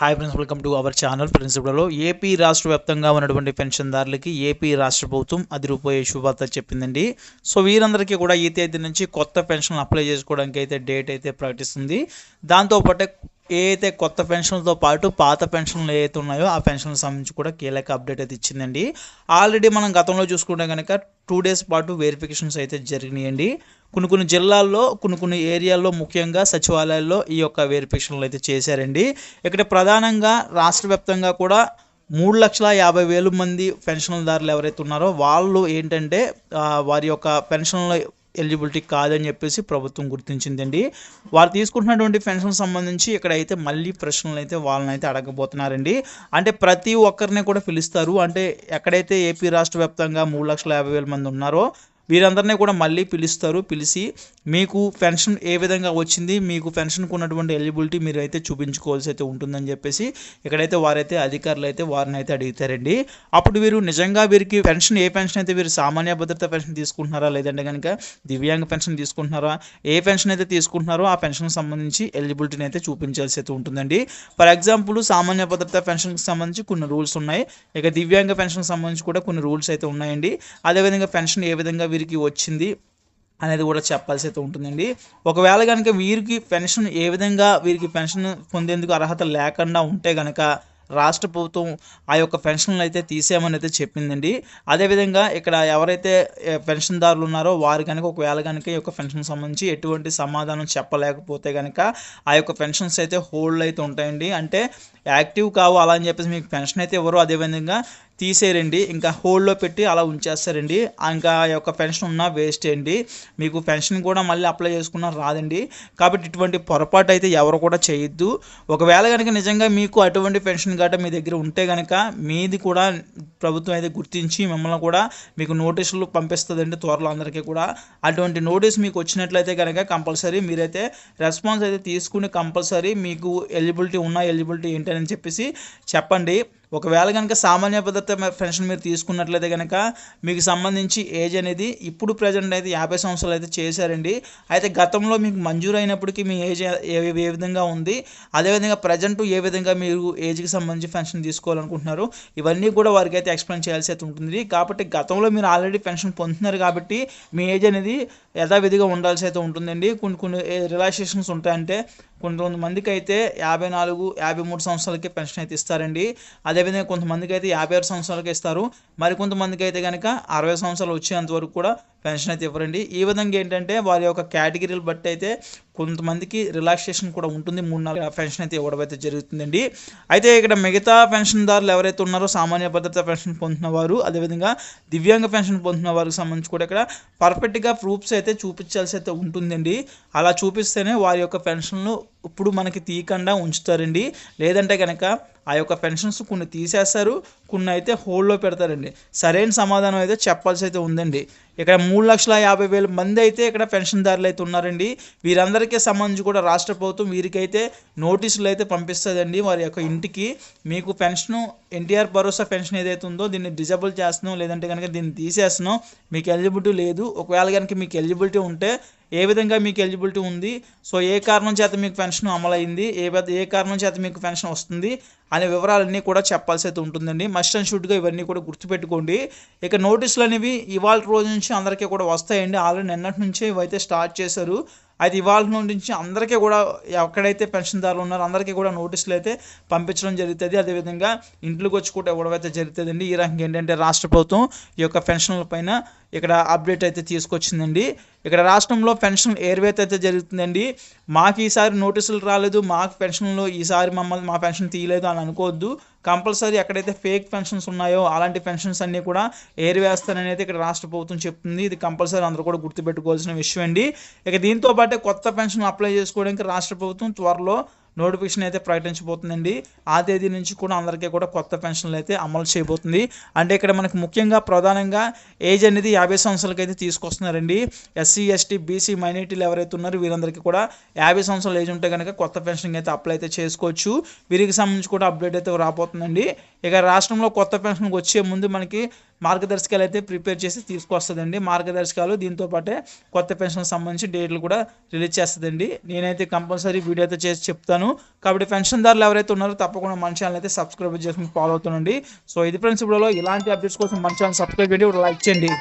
Hi friends welcome to our channel ప్రిన్సిపల్లో AP రాష్ట్ర వ్యాప్తంగా ఉన్నటువంటి పెన్షన్దారులకి ఏపీ రాష్ట్ర ప్రభుత్వం అదిరిపోయే శుభార్త చెప్పిందండి. సో వీరందరికీ కూడా ఈ తేదీ నుంచి కొత్త పెన్షన్ అప్లై చేసుకోవడానికి అయితే డేట్ అయితే ప్రకటిస్తుంది. దాంతోపాటే ఏదైతే కొత్త పెన్షన్లతో పాటు పాత పెన్షన్లు ఏవైతే ఉన్నాయో ఆ పెన్షన్లకు సంబంధించి కూడా కీలక అప్డేట్ అయితే ఇచ్చిందండి. ఆల్రెడీ మనం గతంలో చూసుకుంటే కనుక టూ డేస్ పాటు వెరిఫికేషన్స్ అయితే జరిగినాయండి. కొన్ని కొన్ని జిల్లాల్లో కొన్ని కొన్ని ఏరియాల్లో ముఖ్యంగా సచివాలయాల్లో ఈ యొక్క వెరిఫికేషన్లు అయితే చేశారండి. ఇక్కడ ప్రధానంగా రాష్ట్ర వ్యాప్తంగా కూడా మూడు లక్షల యాభై వేలు మంది పెన్షన్దారులు ఎవరైతే ఉన్నారో వాళ్ళు ఏంటంటే వారి యొక్క పెన్షన్ల ఎలిజిబిలిటీ కాదని చెప్పేసి ప్రభుత్వం గుర్తించిందండి. వారు తీసుకుంటున్నటువంటి పెన్షన్ సంబంధించి ఇక్కడైతే మళ్ళీ ప్రశ్నలు అయితే వాళ్ళని అయితే అడగబోతున్నారండి. అంటే ప్రతి ఒక్కరిని కూడా పిలుస్తారు. అంటే ఎక్కడైతే ఏపీ రాష్ట్ర వ్యాప్తంగా మూడు లక్షల యాభై వేల మంది ఉన్నారో వీరందరినీ కూడా మళ్ళీ పిలుస్తారు పిలిచి మీకు పెన్షన్ ఏ విధంగా వచ్చింది మీకు పెన్షన్కు ఉన్నటువంటి ఎలిజిబిలిటీ మీరు అయితే చూపించుకోవాల్సి అయితే ఉంటుందని చెప్పేసి ఇక్కడైతే వారైతే అధికారులు అయితే వారిని అయితే అడుగుతారండి అప్పుడు వీరు నిజంగా వీరికి పెన్షన్ ఏ పెన్షన్ అయితే వీరు సామాన్య భద్రత పెన్షన్ తీసుకుంటున్నారా లేదంటే కనుక దివ్యాంగ పెన్షన్ తీసుకుంటున్నారా ఏ పెన్షన్ అయితే తీసుకుంటున్నారో ఆ పెన్షన్ సంబంధించి ఎలిజిబిలిటీని అయితే చూపించాల్సి అయితే ఉంటుందండి. ఫర్ ఎగ్జాంపుల్ సామాన్య భద్రత పెన్షన్కి సంబంధించి కొన్ని రూల్స్ ఉన్నాయి. ఇక దివ్యాంగ పెన్షన్కి సంబంధించి కూడా కొన్ని రూల్స్ అయితే ఉన్నాయండి. అదేవిధంగా పెన్షన్ ఏ విధంగా వీరికి వచ్చింది అనేది కూడా చెప్పాల్సి అయితే ఉంటుందండి. ఒకవేళ కనుక వీరికి పెన్షన్ ఏ విధంగా వీరికి పెన్షన్ పొందేందుకు అర్హత లేకుండా ఉంటే కనుక రాష్ట్ర ప్రభుత్వం ఆ యొక్క పెన్షన్లు అయితే తీసేయమని అయితే చెప్పిందండి. అదేవిధంగా ఇక్కడ ఎవరైతే పెన్షన్దారులు ఉన్నారో వారు కనుక ఒకవేళ కనుక ఈ యొక్క పెన్షన్ సంబంధించి ఎటువంటి సమాధానం చెప్పలేకపోతే కనుక ఆ యొక్క పెన్షన్స్ అయితే హోల్డ్ అయితే ఉంటాయండి. అంటే యాక్టివ్ కావు అలా అని చెప్పేసి మీకు పెన్షన్ అయితే ఇవ్వరు. అదేవిధంగా తీసేయండి ఇంకా హోల్డ్లో పెట్టి అలా ఉంచేస్తారండి. ఇంకా ఆ యొక్క పెన్షన్ ఉన్నా వేస్ట్ అండి. మీకు పెన్షన్ కూడా మళ్ళీ అప్లై చేసుకున్నా రాదండి. కాబట్టి ఇటువంటి పొరపాటు అయితే ఎవరు కూడా చేయొద్దు. ఒకవేళ కనుక నిజంగా మీకు అటువంటి పెన్షన్ గట్ట మీ దగ్గర ఉంటే కనుక మీది కూడా ప్రభుత్వం అయితే గుర్తించి మిమ్మల్ని కూడా మీకు నోటీసులు పంపిస్తుందండి త్వరలో అందరికీ కూడా. అటువంటి నోటీస్ మీకు వచ్చినట్లయితే కనుక కంపల్సరీ మీరైతే రెస్పాన్స్ అయితే తీసుకుని కంపల్సరీ మీకు ఎలిజిబిలిటీ ఉన్నా ఎలిజిబిలిటీ ఏంటని చెప్పేసి చెప్పండి. ఒకవేళ కనుక సామాన్య భద్రత పెన్షన్ మీరు తీసుకున్నట్లయితే కనుక మీకు సంబంధించి ఏజ్ అనేది ఇప్పుడు ప్రజెంట్ అయితే యాభై సంవత్సరాలు అయితే చేశారండి. అయితే గతంలో మీకు మంజూరు అయినప్పటికీ మీ ఏజ్ ఏ ఏ విధంగా ఉంది అదేవిధంగా ప్రజెంట్ ఏ విధంగా మీరు ఏజ్కి సంబంధించి పెన్షన్ తీసుకోవాలనుకుంటున్నారు ఇవన్నీ కూడా వారికి అయితే ఎక్స్ప్లెయిన్ చేయాల్సి అయితే ఉంటుంది. కాబట్టి గతంలో మీరు ఆల్రెడీ పెన్షన్ పొందుతున్నారు కాబట్టి మీ ఏజ్ అనేది యథావిధిగా ఉండాల్సి అయితే ఉంటుందండి. కొన్ని కొన్ని రిలాక్సేషన్స్ ఉంటాయంటే కొంతమందికి అయితే యాభై నాలుగు యాభై మూడు సంవత్సరాలకి పెన్షన్ అయితే ఇస్తారండి. అదేవిధంగా కొంతమందికి అయితే యాభై ఆరు సంవత్సరాలకి ఇస్తారు. మరి కొంతమందికి అయితే కనుక అరవై సంవత్సరాలు వచ్చేంత వరకు కూడా పెన్షన్ అయితే ఇవ్వరండి. ఈ విధంగా ఏంటంటే వారి యొక్క కేటగిరీలు బట్టి అయితే కొంతమందికి రిలాక్సేషన్ కూడా ఉంటుంది. మూడు నాలుగు పెన్షన్ అయితే ఇవ్వడం అయితే జరుగుతుందండి. అయితే ఇక్కడ మిగతా పెన్షన్దారులు ఎవరైతే ఉన్నారో సామాన్య భద్రత పెన్షన్ పొందుతున్న వారు అదేవిధంగా దివ్యాంగ పెన్షన్ పొందుతున్న వారికి సంబంధించి కూడా ఇక్కడ పర్ఫెక్ట్గా ప్రూఫ్స్ అయితే చూపించాల్సి అయితే ఉంటుందండి. అలా చూపిస్తేనే వారి యొక్క పెన్షన్లు ఇప్పుడు మనకి తీయకుండా ఉంచుతారండి. లేదంటే కనుక ఆ యొక్క పెన్షన్స్ కొన్ని తీసేస్తారు కొన్ని అయితే హోల్డ్లో పెడతారండి. సరైన సమాధానం అయితే చెప్పాల్సి అయితే ఉందండి. ఇక్కడ మూడు లక్షల యాభై వేల మంది అయితే ఇక్కడ పెన్షన్దారులు అయితే ఉన్నారండి. వీరందరికీ సంబంధించి కూడా రాష్ట్ర ప్రభుత్వం వీరికైతే నోటీసులు అయితే పంపిస్తుందండి. వారి యొక్క ఇంటికి మీకు పెన్షన్ ఎన్టీఆర్ భరోసా పెన్షన్ ఏదైతే ఉందో దీన్ని డిజబుల్ చేస్తున్నాం లేదంటే కనుక దీన్ని తీసేస్తున్నాం మీకు ఎలిజిబిలిటీ లేదు. ఒకవేళ కనుక మీకు ఎలిజిబిలిటీ ఉంటే ఏ విధంగా మీకు ఎలిజిబిలిటీ ఉంది? సో ఏ కారణం చేత మీకు పెన్షన్ అమలైంది? ఏ విధ- ఏ కారణం చేత మీకు పెన్షన్ వస్తుంది? అనే వివరాలన్నీ కూడా చెప్పాల్సి అయితే ఉంటుందండి. మస్ట్ అండ్ షుడ్గా ఇవన్నీ కూడా గుర్తుపెట్టుకోండి. ఇక నోటీసులు అనేవి ఇవాళ రోజు నుంచి అందరికీ కూడా వస్తాయండి. ఆల్రెడీ నిన్నటి నుంచే ఇవైతే స్టార్ట్ చేశారు. అయితే ఇవాళ నుంచి అందరికీ కూడా ఎక్కడైతే పెన్షన్దారులు ఉన్నారో అందరికీ కూడా నోటీసులు అయితే పంపించడం జరుగుతుంది. అదేవిధంగా ఇంట్లోకి వచ్చి కూడా ఇవ్వడం అయితే జరుగుతుందండి. ఈ రకంగా ఏంటంటే రాష్ట్ర ప్రభుత్వం ఈ యొక్క పెన్షన్ల పైన ఇక్కడ అప్డేట్ అయితే తీసుకొచ్చిందండి. ఇక్కడ రాష్ట్రంలో పెన్షన్ ఏర్వేత అయితే జరుగుతుందండి. మాకు ఈసారి నోటీసులు రాలేదు. మాకు పెన్షన్లు ఈసారి మమ్మల్ని మా పెన్షన్ తీయలేదు అని అనుకోవద్దు. కంపల్సరీ ఎక్కడైతే ఫేక్ పెన్షన్స్ ఉన్నాయో అలాంటి పెన్షన్స్ అన్నీ కూడా ఏరివేస్తానని అయితే ఇక్కడ రాష్ట్ర ప్రభుత్వం చెప్తుంది. ఇది కంపల్సరీ అందరూ కూడా గుర్తుపెట్టుకోవాల్సిన విషయం అండి ఇక దీంతో పాటే కొత్త పెన్షన్ అప్లై చేసుకోవడానికి రాష్ట్ర ప్రభుత్వం త్వరలో నోటిఫికేషన్ అయితే ప్రకటించబోతుందండి. ఆ తేదీ నుంచి కూడా అందరికీ కూడా కొత్త పెన్షన్లు అయితే అమలు చేయబోతుంది. అంటే ఇక్కడ మనకు ముఖ్యంగా ప్రధానంగా ఏజ్ అనేది యాభై సంవత్సరాలకి అయితే తీసుకొస్తున్నారండి. ఎస్సీ ఎస్టీ బీసీ మైనారిటీలు ఎవరైతే ఉన్నారో వీరందరికీ కూడా యాభై సంవత్సరాల ఏజ్ ఉంటే కనుక కొత్త పెన్షన్ అయితే అప్లై అయితే చేసుకోవచ్చు. వీరికి సంబంధించి కూడా అప్డేట్ అయితే రాబోతుందండి. ఇక రాష్ట్రంలో కొత్త పెన్షన్కి వచ్చే ముందు మనకి మార్గదర్శకాలు అయితే ప్రిపేర్ చేసి తీసుకొస్తుందండి. మార్గదర్శకాలు దీంతో పాటే కొత్త పెన్షన్ సంబంధించి డేట్లు కూడా రిలీజ్ చేస్తుందండి. నేనైతే కంపల్సరీ వీడియో అయితే చేసి చెప్తాను. కాబట్టి పెన్షన్దారులు ఎవరైతే ఉన్నారో తప్పకుండా మన ఛానల్ అయితే సబ్స్క్రైబ్ చేసుకుని ఫాలో అవుతుండండి. సో ఇది ఫ్రెండ్స్ ఇప్పుడు ఇలాంటి అప్డేట్స్ కోసం మన ఛానల్ సబ్స్క్రైబ్ చేయండి. లైక్ చేయండి.